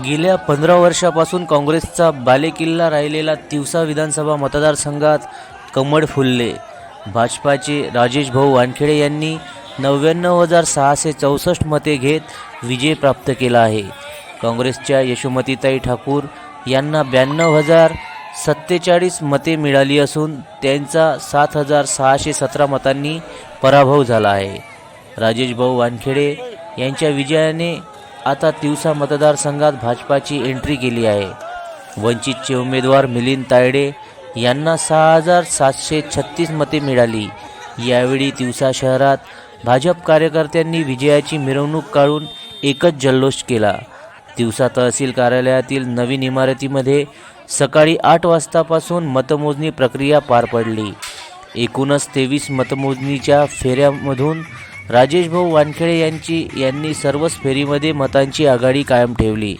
गेल्या पंधरा वर्षापासून काँग्रेसचा बालेकिल्ला राहिलेला तिवसा विधानसभा मतदारसंघात कमळ फुलले. भाजपाचे राजेश भाऊ वानखेडे यांनी नव्याण्णव हजार सहाशे चौसष्ट मते घेत विजय प्राप्त केला आहे. काँग्रेसच्या यशोमतीताई ठाकूर यांना ब्याण्णव हजार सत्तेचाळीस मते मिळाली असून त्यांचा सात हजार सहाशे सतरा मतांनी पराभव झाला आहे. राजेश भाऊ वानखेडे यांच्या विजयाने आता तिवसा मतदारसंघात भाजपाची एंट्री केली आहे. वंचितचे उमेदवार मिलिंद तायडे यांना सहा हजार सातशे छत्तीस मते मिळाली. यावेळी तिवसा शहरात भाजप कार्यकर्त्यांनी विजयाची मिरवणूक काढून एकच जल्लोष केला. तिवसा तहसील कार्यालयातील नवीन इमारतीमध्ये सकाळी आठ वाजतापासून मतमोजणी प्रक्रिया पार पडली. एकूणच तेवीस मतमोजणीच्या फेऱ्यामधून राजेश भाऊ वानखेडे यांची यांनी सर्वच फेरीमध्ये मतांची आघाडी कायम ठेवली.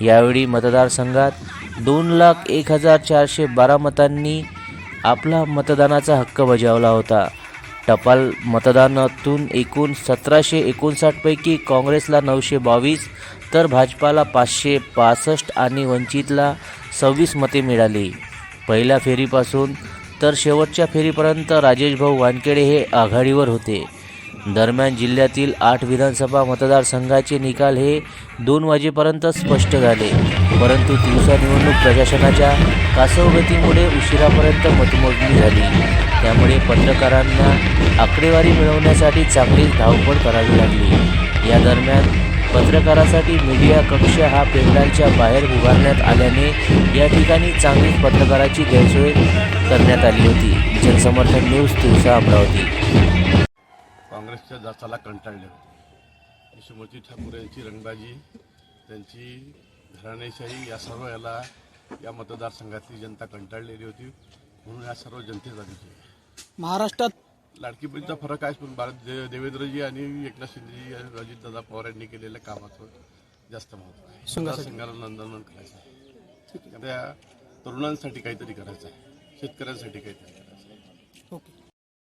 यावेळी मतदारसंघात दोन लाख एक हजार चारशे बारा मतांनी आपला मतदानाचा हक्क बजावला होता. टपाल मतदानातून एकूण सतराशे एकोणसाठपैकी काँग्रेसला नऊशे बावीस तर भाजपाला पाचशे पासष्ट आणि वंचितला सव्वीस मते मिळाली. पहिल्या फेरीपासून तर शेवटच्या फेरीपर्यंत राजेश भाऊ वानखेडे हे आघाडीवर होते. दरम्यान जिल्ह्यातील आठ विधानसभा मतदारसंघाचे निकाल हे दोन वाजेपर्यंत स्पष्ट झाले. परंतु दिवसा निवडणूक प्रशासनाच्या कासवगतीमुळे उशिरापर्यंत मतमोजणी झाली. त्यामुळे पत्रकारांना आकडेवारी मिळवण्यासाठी चांगलीच धावपळ करावी लागली. या दरम्यान पत्रकारासाठी मीडिया कक्ष हा पेंडालच्या बाहेर उभारण्यात आल्याने या ठिकाणी चांगलीच पत्रकाराची गैरसोय करण्यात आली होती. जनसमर्थन न्यूज दिवसा अमरावती. काँग्रेसच्या जाचाला कंटाळले. होते यशोमती ठाकूर यांची रंगबाजी त्यांची घराणेशाही या सर्व याला या मतदारसंघातली जनता कंटाळलेली होती. म्हणून या सर्व जनतेचा विजय महाराष्ट्रात लाडकी बहीणचा फरक आहे पण भारत दे- देवेंद्रजी आणि एकनाथ शिंदेजी आणि अजितदादा पवार यांनी केलेल्या कामाचं जास्त महत्त्व आहे. मतदारसंघाला नंदनवन करायचं आहे. त्या तरुणांसाठी काहीतरी करायचं आहे. शेतकऱ्यांसाठी काहीतरी.